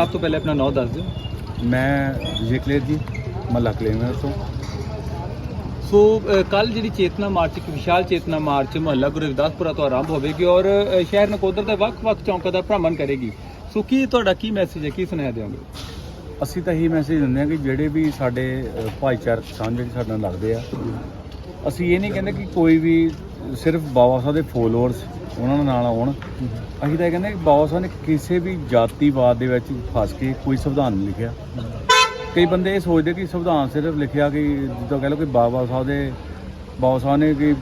ਸਭ ਤੋਂ ਪਹਿਲੇ ਆਪਣਾ ਨਾਮ ਦੱਸ ਦਿਓ। ਮੈਂ ਵਿਜੇ ਕਲੇਰ ਜੀ ਮਹੱਲਾ ਕਲੇਮਰ ਤੋਂ। ਸੋ ਕੱਲ ਜਿਹੜੀ ਚੇਤਨਾ ਮਾਰਚ ਇੱਕ ਵਿਸ਼ਾਲ ਚੇਤਨਾ ਮਾਰਚ ਮੁਹੱਲਾ ਗੁਰੂ ਰਵਿਦਾਸਪੁਰਾ ਤੋਂ ਆਰੰਭ ਹੋਵੇਗੀ ਔਰ ਸ਼ਹਿਰ ਨਕੋਦਰ ਦੇ ਵੱਖ-ਵੱਖ ਚੌਂਕਾਂ ਦਾ ਭ੍ਰਮਣ ਕਰੇਗੀ। ਸੋ ਕੀ ਤੁਹਾਡਾ ਕੀ ਮੈਸੇਜ ਹੈ? ਕੀ ਸੁਣਾਇਆ ਦਿਓਗੇ? ਅਸੀਂ ਤਾਂ ਇਹੀ ਮੈਸੇਜ ਦਿੰਦੇ ਹਾਂ ਕਿ ਜਿਹੜੇ ਵੀ ਸਾਡੇ ਭਾਈਚਾਰਕ ਸਾਂਝ ਜਿਹੜੇ ਸਾਡੇ ਨਾਲ ਲੱਗਦੇ ਆ ਅਸੀਂ ਇਹ ਨਹੀਂ ਕਹਿੰਦੇ ਕਿ ਕੋਈ ਵੀ ਸਿਰਫ ਬਾਬਾ ਸਾਹਿਬ ਦੇ ਫੋਲੋਅਰਸ ਉਹਨਾਂ ਦੇ ਨਾਲ ਆਉਣ। ਅਸੀਂ ਤਾਂ ਇਹ ਕਹਿੰਦੇ ਸਾਹਿਬ ਨੇ ਕਿਸੇ ਵੀ ਜਾਤੀਵਾਦ ਦੇ ਵਿੱਚ ਫਸ ਕੇ ਕੋਈ ਸੰਵਿਧਾਨ ਨਹੀਂ ਲਿਖਿਆ। ਕਈ ਬੰਦੇ ਇਹ ਸੋਚਦੇ ਕਿ ਸੰਵਿਧਾਨ ਸਿਰਫ ਲਿਖਿਆ ਕਿ ਜਿੱਦਾਂ ਕਹਿ ਲਓ ਕਿ ਬਾਬਾ ਸਾਹਿਬ ਦੇ ਬਾਬਾ ਸਾਹਿਬ ਨੇ ਕਿ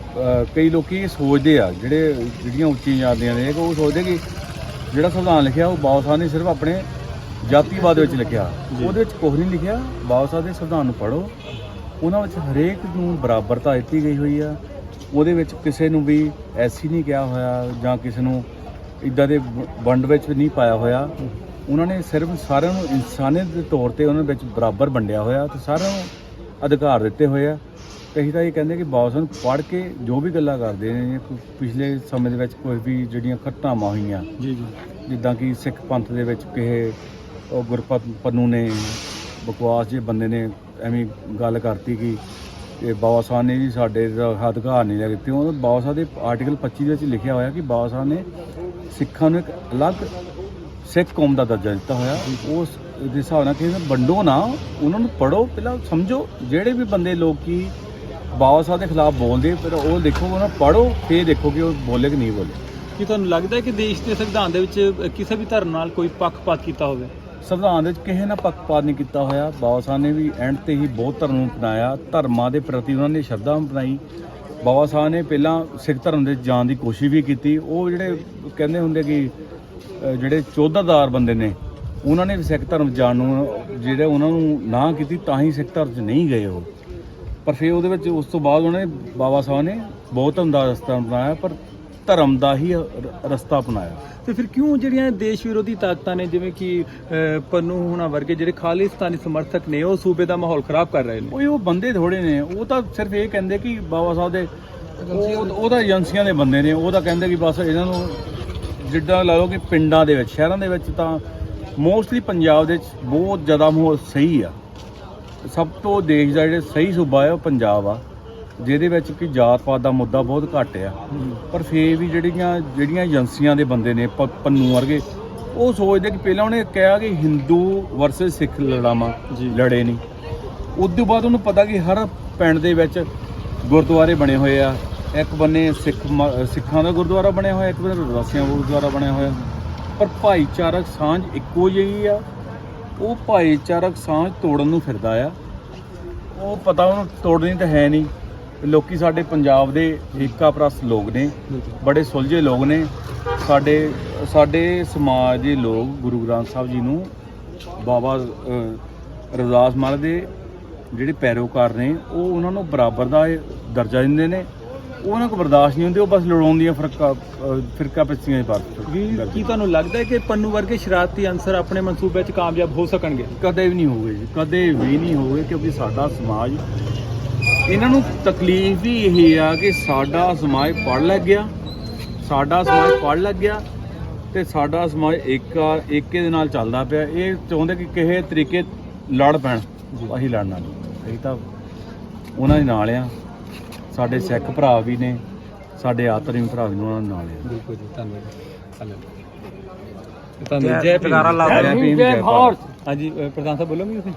ਕਈ ਲੋਕੀ ਇਹ ਸੋਚਦੇ ਆ ਜਿਹੜੇ ਜਿਹੜੀਆਂ ਉੱਚੀਆਂ ਜਾਂਦੀਆਂ ਨੇ ਉਹ ਸੋਚਦੇ ਕਿ ਜਿਹੜਾ ਸੰਵਿਧਾਨ ਲਿਖਿਆ ਉਹ ਬਾਬਾ ਸਾਹਿਬ ਨੇ ਸਿਰਫ ਆਪਣੇ ਜਾਤੀਵਾਦ ਵਿੱਚ ਲਿਖਿਆ। ਉਹਦੇ ਵਿੱਚ ਕੁਝ ਨਹੀਂ ਲਿਖਿਆ। ਬਾਬਾ ਸਾਹਿਬ ਦੇ ਸੰਵਿਧਾਨ ਨੂੰ ਪੜ੍ਹੋ। ਉਹਨਾਂ ਵਿੱਚ ਹਰੇਕ ਨੂੰ ਬਰਾਬਰਤਾ ਦਿੱਤੀ ਗਈ ਹੋਈ ਆ। ਉਹਦੇ ਵਿੱਚ ਕਿਸੇ ਨੂੰ ਵੀ ਐਸੀ ਨਹੀਂ ਕਿਹਾ ਹੋਇਆ ਜਾਂ ਕਿਸੇ ਨੂੰ ਇਦਾਂ ਦੇ ਵੰਡ ਵਿੱਚ ਨਹੀਂ ਪਾਇਆ ਹੋਇਆ। ਉਹਨਾਂ ਨੇ ਸਿਰਫ ਸਾਰਿਆਂ ਨੂੰ ਇਨਸਾਨੀਅਤ ਦੇ ਤੌਰ ਤੇ ਉਹਨਾਂ ਵਿੱਚ ਬਰਾਬਰ ਵੰਡਿਆ ਹੋਇਆ ਤੇ ਸਾਰਿਆਂ ਨੂੰ ਅਧਿਕਾਰ ਦਿੱਤੇ ਹੋਏ ਆ। ਤੇ ਅਸੀਂ ਤਾਂ ਇਹ ਕਹਿੰਦੇ ਕਿ ਸਾਹਿਬ ਨੂੰ ਪੜ੍ਹ ਕੇ ਜੋ ਵੀ ਗੱਲਾਂ ਕਰਦੇ ਨੇ ਪਿਛਲੇ ਸਮੇਂ ਦੇ ਵਿੱਚ ਕੋਈ ਵੀ ਜਿਹੜੀਆਂ ਘਟਨਾਵਾਂ ਹੋਈਆਂ। ਜੀ ਜੀ। ਜਿੱਦਾਂ ਕਿ ਸਿੱਖ ਪੰਥ ਦੇ ਵਿੱਚ ਕਿਸੇ ਉਹ ਗੁਰਪਤ ਪੰਨੂ ਨੇ ਬਕਵਾਸ ਜੇ ਬੰਦੇ ਨੇ ਐਵੇਂ ਗੱਲ ਕਰਤੀ ਕਿ ਇਹ ਬਾਬਾ ਸਾਹਿਬ ਨੇ ਜੀ ਸਾਡੇ ਦਾ ਅਧਿਕਾਰ ਨਹੀਂ ਲੈ ਦਿੱਤੇ ਉਹ ਬਾਬਾ ਸਾਹਿਬ ਦੇ ਆਰਟੀਕਲ 25 ਦੇ ਵਿੱਚ ਲਿਖਿਆ ਹੋਇਆ ਕਿ ਬਾਬਾ ਸਾਹਿਬ ਨੇ ਸਿੱਖਾਂ ਨੂੰ ਇੱਕ ਅਲੱਗ ਸਿੱਖ ਕੌਮ ਦਾ ਦਰਜਾ ਦਿੱਤਾ ਹੋਇਆ। ਉਸ ਦੇ ਹਿਸਾਬ ਨਾਲ ਕਿ ਵੰਡੋ ਨਾ, ਉਹਨਾਂ ਨੂੰ ਪੜੋ ਪਹਿਲਾਂ ਸਮਝੋ। ਜਿਹੜੇ ਵੀ ਬੰਦੇ ਲੋਕੀ ਬਾਬਾ ਸਾਹਿਬ ਦੇ ਖਿਲਾਫ ਬੋਲਦੇ ਪਰ ਉਹ ਦੇਖੋ, ਉਹਨਾਂ ਨੂੰ ਪੜੋ ਫੇਰ ਦੇਖੋ ਕਿ ਉਹ ਬੋਲੇ ਕਿ ਨਹੀਂ ਬੋਲੇ। ਕੀ ਤੁਹਾਨੂੰ ਲੱਗਦਾ ਹੈ ਕਿ ਦੇਸ਼ ਦੇ ਸੰਵਿਧਾਨ ਦੇ ਵਿੱਚ ਕਿਸੇ ਵੀ ਧਰਮ ਨਾਲ ਕੋਈ ਪੱਖਪਾਤ ਕੀਤਾ ਹੋਵੇ? ਸੰਵਿਧਾਨ ਦੇ ਵਿੱਚ ਕਿਸੇ ਨਾਲ ਪੱਖਪਾਤ ਨਹੀਂ ਕੀਤਾ ਹੋਇਆ। ਬਾਬਾ ਸਾਹਿਬ ਨੇ ਵੀ ਐਂਡ ਤੇ ਹੀ ਬਹੁਤ ਧਰਮ ਨੂੰ ਅਪਣਾਇਆ। ਧਰਮਾਂ ਦੇ ਪ੍ਰਤੀ ਉਹਨਾਂ ਨੇ ਸ਼ਰਧਾ ਅਪਣਾਈ। ਬਾਬਾ ਸਾਹਿਬ ਨੇ ਪਹਿਲਾਂ ਸਿੱਖ ਧਰਮ ਦੇ ਜਾਣ ਦੀ ਕੋਸ਼ਿਸ਼ ਵੀ ਕੀਤੀ। ਉਹ ਜਿਹੜੇ ਕਹਿੰਦੇ ਹੁੰਦੇ ਕਿ ਜਿਹੜੇ ਚੌਧਾਦਾਰ ਬੰਦੇ ਨੇ, ਉਹਨਾਂ ਨੇ ਵੀ ਸਿੱਖ ਧਰਮ ਜਾਣ ਨੂੰ, ਜਿਹੜੇ ਉਹਨਾਂ ਨੂੰ ਨਾ ਕੀਤੀ, ਤਾਂ ਹੀ ਸਿੱਖ ਧਰਮ 'ਚ ਨਹੀਂ ਗਏ ਉਹ। ਪਰ ਫਿਰ ਉਹਦੇ ਵਿੱਚ ਉਸ ਤੋਂ ਬਾਅਦ ਉਹਨਾਂ ਨੇ ਬਾਬਾ ਸਾਹਿਬ ਨੇ ਬਹੁਤ ਧਰਮ ਦਾ ਰਸਤਾ ਅਪਣਾਇਆ। ਪਰ ਧਰਮ ਦਾ ਹੀ ਰ- ਰਸਤਾ ਅਪਣਾਇਆ। ਤੇ ਫਿਰ ਕਿਉਂ ਜਿਹੜੀਆਂ ਦੇਸ਼ ਵਿਰੋਧੀ ਤਾਕਤਾਂ ਨੇ ਜਿਵੇਂ ਕਿ ਪੰਨੂ ਹੁਣਾ ਵਰਗੇ ਜਿਹੜੇ ਖਾਲਿਸਤਾਨੀ ਸਮਰਥਕ ਨੇ ਉਹ ਸੂਬੇ ਦਾ ਮਾਹੌਲ ਖਰਾਬ ਕਰ ਰਹੇ ਨੇ। ਉਹ ਉਹ ਬੰਦੇ ਥੋੜੇ ਨੇ ਉਹ ਤਾਂ ਸਿਰਫ ਇਹ ਕਹਿੰਦੇ ਕਿ ਬਾਬਾ ਸਾਹਿਬ ਦੇ ਉਹ ਉਹ ਤਾਂ ਏਜੰਸੀਆਂ ਦੇ ਬੰਦੇ ਨੇ ਉਹ ਤਾਂ ਕਹਿੰਦੇ ਕਿ ਬਸ ਇਹਨਾਂ ਨੂੰ ਜਿੱਦਾਂ ਲਾ ਲਓ ਕਿ ਪਿੰਡਾਂ ਦੇ ਵਿੱਚ ਸ਼ਹਿਰਾਂ ਦੇ ਵਿੱਚ ਤਾਂ ਮੋਸਟਲੀ ਪੰਜਾਬ ਦੇ ਵਿੱਚ ਬਹੁਤ ਜ਼ਿਆਦਾ ਮਾਹੌਲ ਸਹੀ ਆ। ਸਭ ਤੋਂ ਦੇਸ਼ ਦਾ ਜਿਹੜੇ ਸਹੀ ਸੂਬਾ ਹੈ ਉਹ ਪੰਜਾਬ ਆ। ਜਿਹਦੇ ਵਿੱਚ ਕਿ ਜਾਤ ਪਾਤ ਦਾ ਮੁੱਦਾ ਬਹੁਤ ਘੱਟ ਆ। ਪਰ ਫੇਰ ਵੀ ਜਿਹੜੀਆਂ ਜਿਹੜੀਆਂ ਏਜੰਸੀਆਂ ਦੇ ਬੰਦੇ ਨੇ ਪ- ਪੰਨੂ ਵਰਗੇ ਉਹ ਸੋਚਦੇ ਕਿ ਪਹਿਲਾਂ ਉਹਨੇ ਕਿਹਾ ਕਿ ਹਿੰਦੂ ਵਰਸਸ ਸਿੱਖ ਲੜਾਵਾਂ। ਲੜੇ ਨਹੀਂ ਉਸ ਤੋਂ ਬਾਅਦ ਉਹਨੂੰ ਪਤਾ ਕਿ ਹਰ ਪਿੰਡ ਦੇ ਵਿੱਚ ਗੁਰਦੁਆਰੇ ਬਣੇ ਹੋਏ ਆ। ਇੱਕ ਬੰਨੇ ਸਿੱਖ ਮ- ਸਿੱਖਾਂ ਦਾ ਗੁਰਦੁਆਰਾ ਬਣਿਆ ਹੋਇਆ ਇੱਕ ਬੰਨੇ ਰਵਾਸੀਆਂ ਦਾ ਗੁਰਦੁਆਰਾ ਬਣਿਆ ਹੋਇਆ। ਪਰ ਭਾਈਚਾਰਕ ਸਾਂਝ ਇੱਕੋ ਜਿਹੀ ਆ। ਉਹ ਭਾਈਚਾਰਕ ਸਾਂਝ ਤੋੜਨ ਨੂੰ ਫਿਰਦਾ ਆ। ਉਹ ਪਤਾ ਉਹਨੂੰ ਤੋੜਨੀ ਤਾਂ ਹੈ ਨਹੀਂ ਲੋਕੀ ਸਾਡੇ ਪੰਜਾਬ ਦੇ ਏਕਾ ਪ੍ਰਸਤ ਲੋਕ ਨੇ ਬੜੇ ਸੁਲਝੇ ਲੋਕ ਨੇ। ਸਾਡੇ ਸਾਡੇ ਸਮਾਜ ਦੇ ਲੋਕ ਗੁਰੂ ਗ੍ਰੰਥ ਸਾਹਿਬ ਜੀ ਨੂੰ ਬਾਬਾ ਰਵਿਦਾਸ ਮਹਾਰਾਜ ਦੇ ਜਿਹੜੇ ਪੈਰੋਕਾਰ ਨੇ ਉਹ ਉਹਨਾਂ ਨੂੰ ਬਰਾਬਰ ਦਾ ਦਰਜਾ ਦਿੰਦੇ ਨੇ। ਉਹ ਉਹਨਾਂ ਕੋਲ ਬਰਦਾਸ਼ਤ ਨਹੀਂ ਹੁੰਦੀ ਉਹ ਬਸ ਲੜਾਉਣ ਦੀਆਂ ਫਰਕਾ ਫਿਰਕਾ ਪਿੱਛੀਆਂ ਦੀ ਵੀ ਬਾਤ ਕੀ ਤੁਹਾਨੂੰ ਲੱਗਦਾ ਹੈ ਕਿ ਪੰਨੂ ਵਰਗੇ ਸ਼ਰਾਰਤੀ ਅਨਸਰ ਆਪਣੇ ਮਨਸੂਬੇ 'ਚ ਕਾਮਯਾਬ ਹੋ ਸਕਣਗੇ? ਕਦੇ ਵੀ ਨਹੀਂ ਹੋਵੇ ਜੀ ਕਦੇ ਵੀ ਨਹੀਂ ਹੋਵੇ ਕਿਉਂਕਿ ਸਾਡਾ ਸਮਾਜ ਇਹਨਾਂ ਨੂੰ ਤਕਲੀਫ ਹੀ ਇਹ ਆ ਕਿ ਸਾਡਾ ਸਮਾਜ ਪੜ ਲੱਗ ਗਿਆ। ਸਾਡਾ ਸਮਾਜ ਪੜ ਲੱਗ ਗਿਆ ਤੇ ਸਾਡਾ ਸਮਾਜ ਏਕਾ ਏਕੇ ਦੇ ਨਾਲ ਚੱਲਦਾ ਪਿਆ। ਇਹ ਚਾਹੁੰਦੇ ਕਿ ਕਿਸੇ ਤਰੀਕੇ ਲੜ ਪੈਣ। ਅਸੀਂ ਲੜਨਾ ਨਹੀਂ। ਅਸੀਂ ਤਾਂ ਉਹਨਾਂ ਦੇ ਨਾਲ ਆ। ਸਾਡੇ ਸਿੱਖ ਭਰਾ ਵੀ ਨੇ ਸਾਡੇ ਆਤਰੀ ਭਰਾ ਵੀ ਨੇ ਉਹਨਾਂ ਦੇ ਨਾਲ ਆ। ਬਿਲਕੁਲ ਜੀ ਧੰਨਵਾਦ ਧੰਨਵਾਦ। ਤੁਹਾਨੂੰ ਜੈ ਭੀਮ ਜੈ ਭੀਮ, ਜੈ ਭਾਰਤ। ਹਾਂਜੀ ਪ੍ਰਧਾਨ ਸਾਹਿਬ ਬੋਲੋਗੇ ਤੁਸੀਂ?